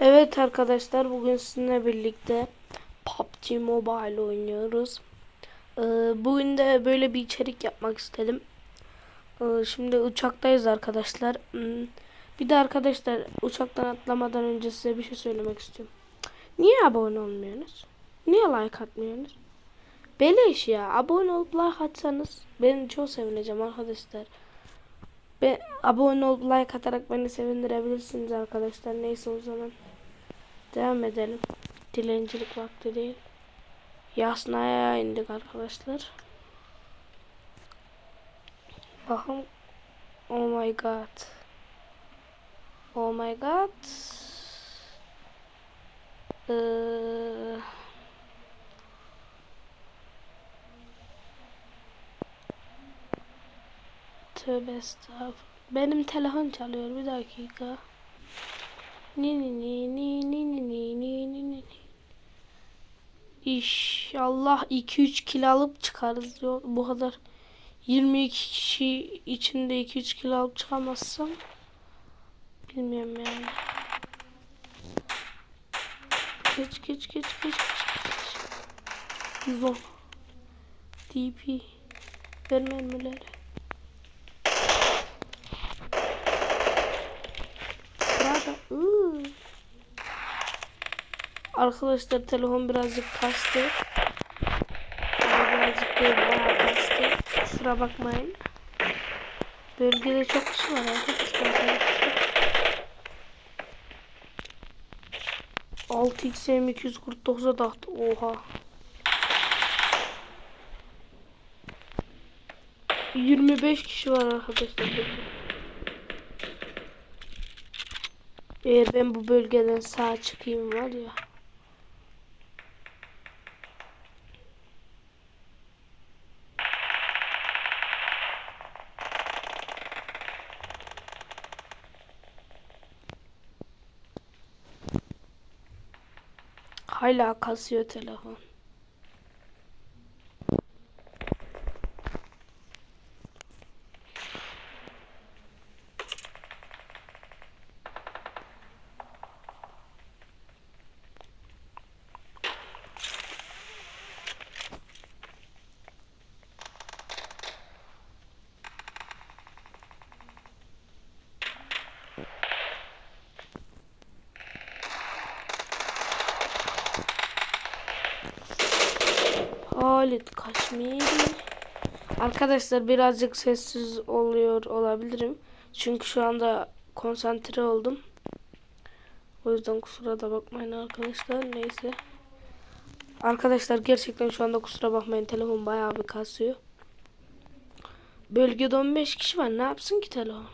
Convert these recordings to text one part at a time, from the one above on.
Evet arkadaşlar bugün sizinle birlikte PUBG Mobile oynuyoruz. Ee, bugün de böyle bir içerik yapmak istedim. Ee, şimdi uçaktayız arkadaşlar. Hmm, Bir de arkadaşlar uçaktan atlamadan önce size bir şey söylemek istiyorum. Niye abone olmuyorsunuz? Niye like atmıyorsunuz? Beleş ya. Abone olup like atsanız ben çok sevineceğim arkadaşlar. Ve abone olup like atarak beni sevindirebilirsiniz arkadaşlar. Neyse o zaman. Devam edelim. Dilencilik vakti değil. Yasnaya indik arkadaşlar. Bakın. Oh my god. Oh my god. Ee, Tövbe estağfurullah. Benim telefon çalıyor bir dakika. İnşallah 2-3 kilo alıp çıkarız. Bu kadar 22 kişi içinde 2-3 kilo alıp çıkamazsam bilmiyorum yani. Geç geç geç geç geç. geç. 110 DP ver mermileri. Burada. ıı. Arkadaşlar telefon birazcık kastı. Birazcık değil bayağı kastı. Kusura bakmayın. Bölgede çok kişi var arkadaşlar. 6xm 249'a taktı. Oha. 25 kişi var arkadaşlar. Eğer ben bu bölgeden sağ çıkayım var ya. Hala kasıyor telefon. Halit Kaşmiri. Arkadaşlar birazcık sessiz oluyor olabilirim. Çünkü şu anda konsantre oldum. O yüzden kusura da bakmayın arkadaşlar. Neyse. Arkadaşlar gerçekten şu anda kusura bakmayın. Telefon bayağı bir kasıyor. Bölgede 15 kişi var. Ne yapsın ki telefon?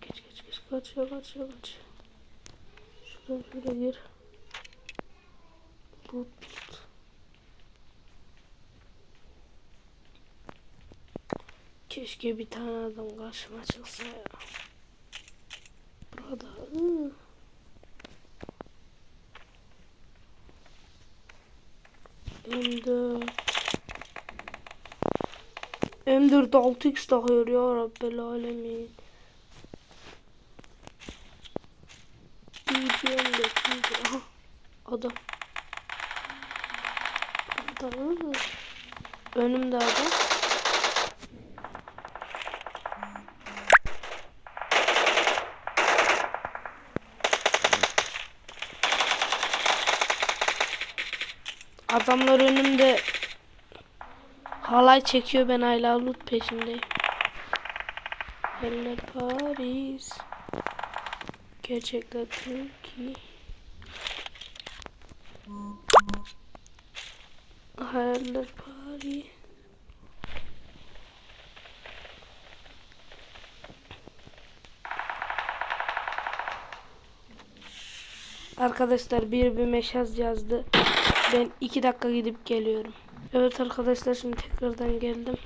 Geç geç geç. Kaçıyor kaçıyor kaçıyor. Şuradan şöyle gir. Tut. Keşke bir tane adam karşıma çıksa ya. Burada. ıı. M4 M4 6x takıyor ya Rabbel Alemin. BBM de Aha adam. Önümde adam. Adamlar önümde halay çekiyor ben hala loot peşindeyim. Eller Paris. Gerçekler Türkiye. Hayaller Paris. Arkadaşlar bir bir meşaz yazdı. Ben iki dakika gidip geliyorum. Evet arkadaşlar şimdi tekrardan geldim.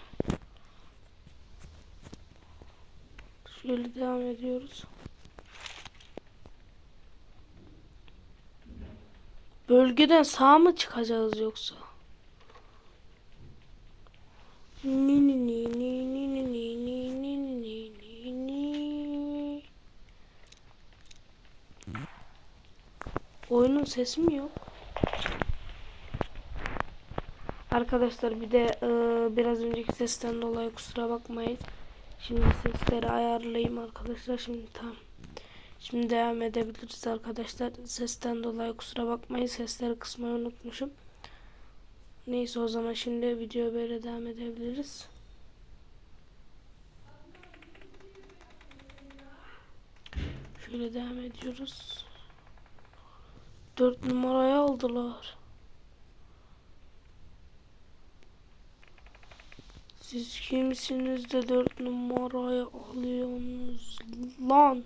Şöyle devam ediyoruz. Bölgeden sağ mı çıkacağız yoksa? Oyunun sesi mi yok? Arkadaşlar bir de e, biraz önceki sesten dolayı kusura bakmayın. Şimdi sesleri ayarlayayım arkadaşlar. Şimdi tam. Şimdi devam edebiliriz arkadaşlar. Sesten dolayı kusura bakmayın. Sesleri kısmayı unutmuşum. Neyse o zaman şimdi video böyle devam edebiliriz. Şöyle devam ediyoruz. Dört numarayı aldılar. Siz kimsiniz de dört numarayı alıyorsunuz lan?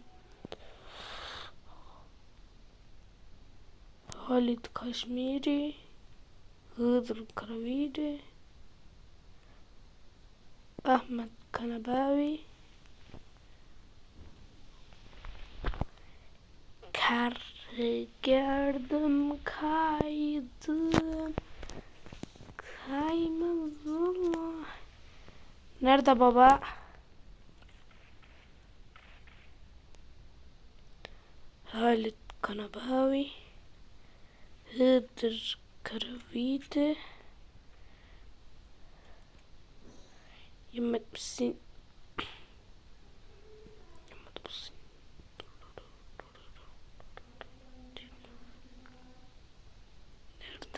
Halit Kaşmiri, Hıdır Karaviri, Ahmet Kanabavi, Kar gördüm kaydım kaymazlar. Nerede baba? Halit Kanabavi Hıdır Karavide? Yemet misin?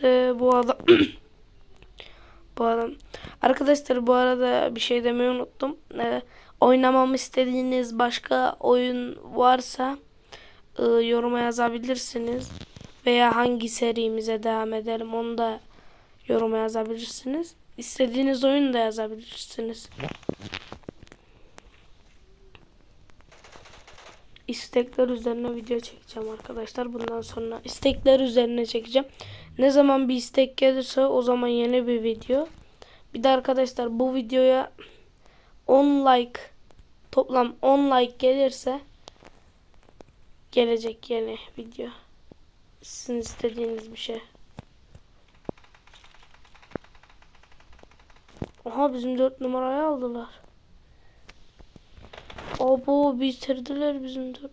Nerede bu adam? bu adam. Arkadaşlar bu arada bir şey demeyi unuttum. Ee, oynamamı istediğiniz başka oyun varsa e, yoruma yazabilirsiniz. Veya hangi serimize devam edelim onu da yoruma yazabilirsiniz. İstediğiniz oyunu da yazabilirsiniz. İstekler üzerine video çekeceğim arkadaşlar. Bundan sonra istekler üzerine çekeceğim. Ne zaman bir istek gelirse o zaman yeni bir video. Bir de arkadaşlar bu videoya 10 like toplam 10 like gelirse gelecek yeni video. Sizin istediğiniz bir şey. Aha bizim 4 numarayı aldılar. Abo bitirdiler bizim 4 numara.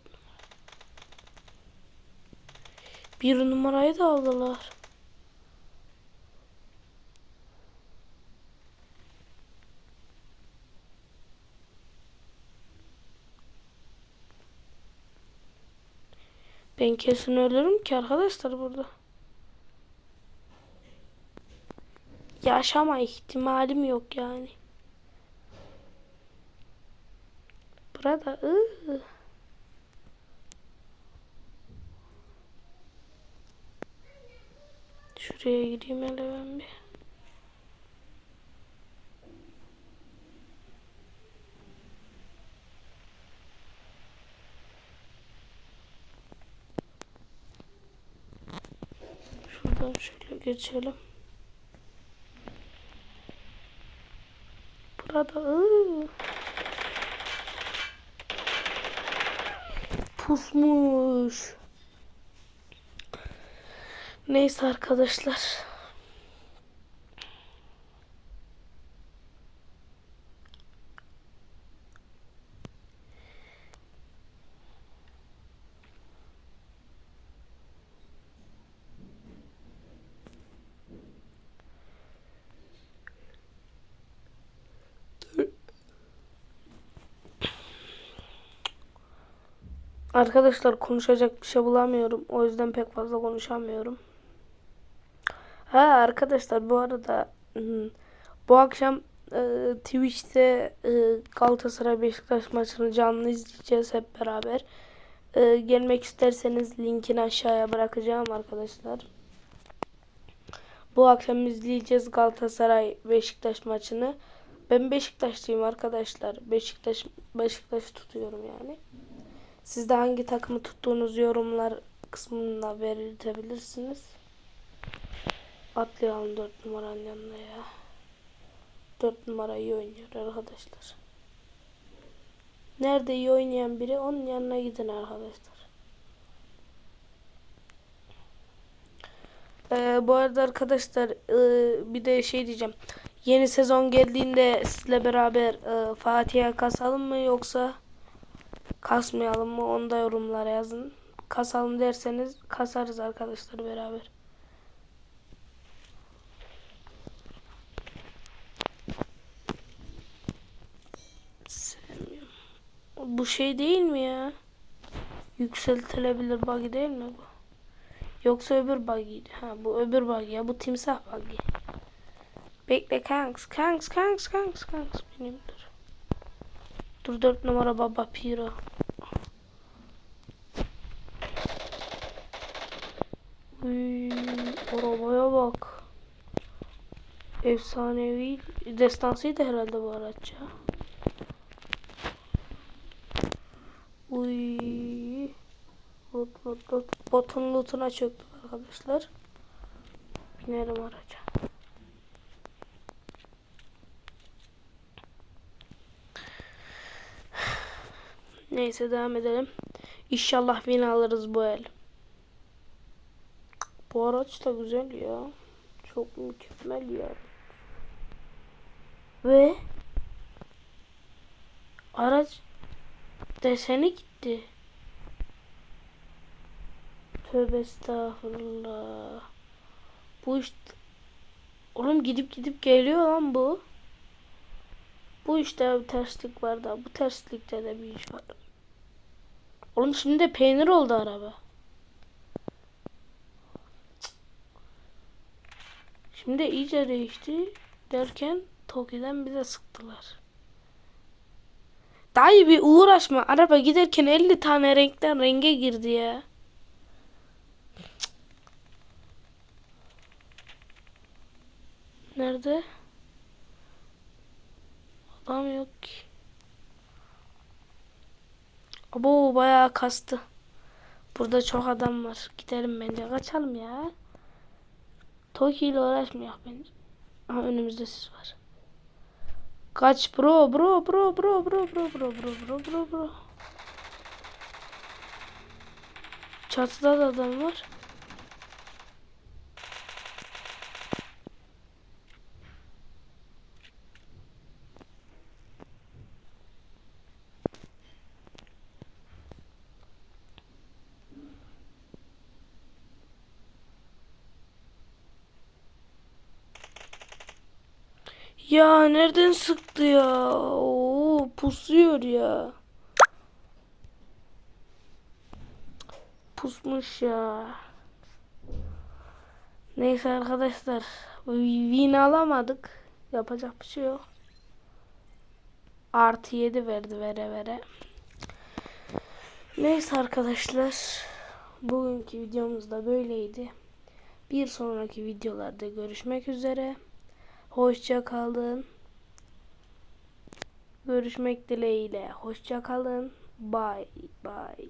Bir numarayı da aldılar. Ben kesin ölürüm ki arkadaşlar burada. Yaşama ihtimalim yok yani. Burada ıı. Şuraya gideyim hele ben bir. Şuradan şöyle geçelim. Burada ıı. Pusmuş. Neyse arkadaşlar. Arkadaşlar konuşacak bir şey bulamıyorum. O yüzden pek fazla konuşamıyorum. Ha arkadaşlar bu arada bu akşam e, Twitch'te e, Galatasaray Beşiktaş maçını canlı izleyeceğiz hep beraber. E, gelmek isterseniz linkini aşağıya bırakacağım arkadaşlar. Bu akşam izleyeceğiz Galatasaray Beşiktaş maçını. Ben Beşiktaşlıyım arkadaşlar. Beşiktaş Beşiktaş tutuyorum yani. Siz de hangi takımı tuttuğunuz yorumlar kısmında belirtebilirsiniz. Atlayalım 4 numaranın yanına ya. 4 numara iyi oynuyor arkadaşlar. Nerede iyi oynayan biri onun yanına gidin arkadaşlar. Ee, bu arada arkadaşlar e, bir de şey diyeceğim. Yeni sezon geldiğinde sizle beraber e, Fatih'e kasalım mı yoksa kasmayalım mı onu da yorumlara yazın. kasalım derseniz kasarız arkadaşlar beraber. Sevmiyorum. Bu şey değil mi ya? Yükseltilebilir buggy değil mi bu? Yoksa öbür buggy. Ha bu öbür buggy ya bu timsah buggy. Bekle kanks kanks kanks kanks kanks benim. Dur dört numara baba piro. Uy, arabaya bak. Efsanevi destansıydı herhalde bu araç ya. Uy. Lot lot lot. Botun lootuna çöktük arkadaşlar. Binerim araca. Neyse devam edelim. İnşallah win alırız bu el. Bu araç da güzel ya. Çok mükemmel ya. Ve araç deseni gitti. Tövbe estağfurullah. Bu işte Oğlum gidip gidip geliyor lan bu. Bu işte bir terslik var da bu terslikte de bir iş var. Oğlum şimdi de peynir oldu araba. Şimdi iyice değişti derken Toki'den bize sıktılar. Dayı bir uğraşma. Araba giderken 50 tane renkten renge girdi ya. Nerede? Adam yok ki. Abo bayağı kastı. Burada çok adam var. Gidelim bence. Kaçalım ya. Toki ile uğraşmıyor bence. Aha önümüzde siz var. Kaç bro bro bro bro bro bro bro bro bro bro bro. Çatıda da adam var. Ya nereden sıktı ya? Oo, pusuyor ya. Pusmuş ya. Neyse arkadaşlar. Win alamadık. Yapacak bir şey yok. Artı 7 verdi vere vere. Neyse arkadaşlar. Bugünkü videomuz da böyleydi. Bir sonraki videolarda görüşmek üzere. Hoşça kalın. Görüşmek dileğiyle. Hoşça kalın. Bye bye.